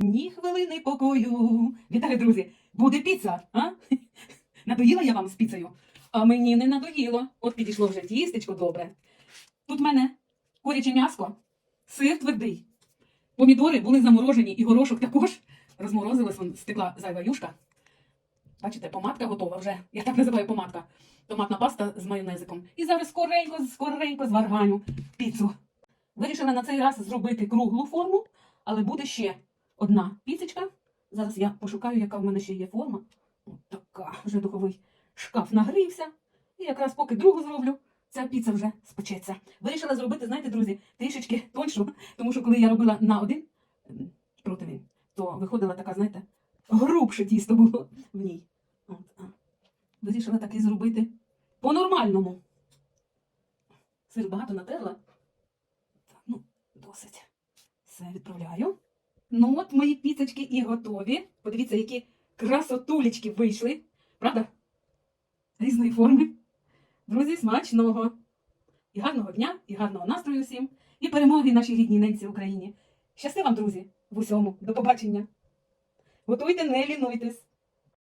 Ні хвилини покою. Вітаю, друзі! Буде піца, а? Надоїла я вам з піцею? А мені не надоїло. От підійшло вже тістечко добре. Тут в мене куряче м'яско, сир твердий. Помідори були заморожені, і горошок також. Розморозилась, вон стекла зайва юшка. Бачите, помадка готова вже. Я так називаю помадка. Томатна паста з майонезиком. І зараз скоренько, скоренько зварганю піцу. Вирішила на цей раз зробити круглу форму, але буде ще одна піцечка. Зараз я пошукаю, яка в мене ще є форма. От така, вже духовий шкаф нагрівся. І якраз поки другу зроблю, ця піца вже спечеться. Вирішила зробити, знаєте, друзі, трішечки тоншу, тому що коли я робила на один м, противень, то виходила така, знаєте, грубше тісто було в ній. От. Вирішила таки зробити по-нормальному. Сир багато натерла. Ну, досить. Все відправляю. Ну от мої піцечки і готові. Подивіться, які красотулечки вийшли. Правда? Різної форми. Друзі, смачного! І гарного дня, і гарного настрою всім, і перемоги нашій рідній ненці Україні. Щасти вам, друзі, в усьому. До побачення. Готуйте, не лінуйтесь.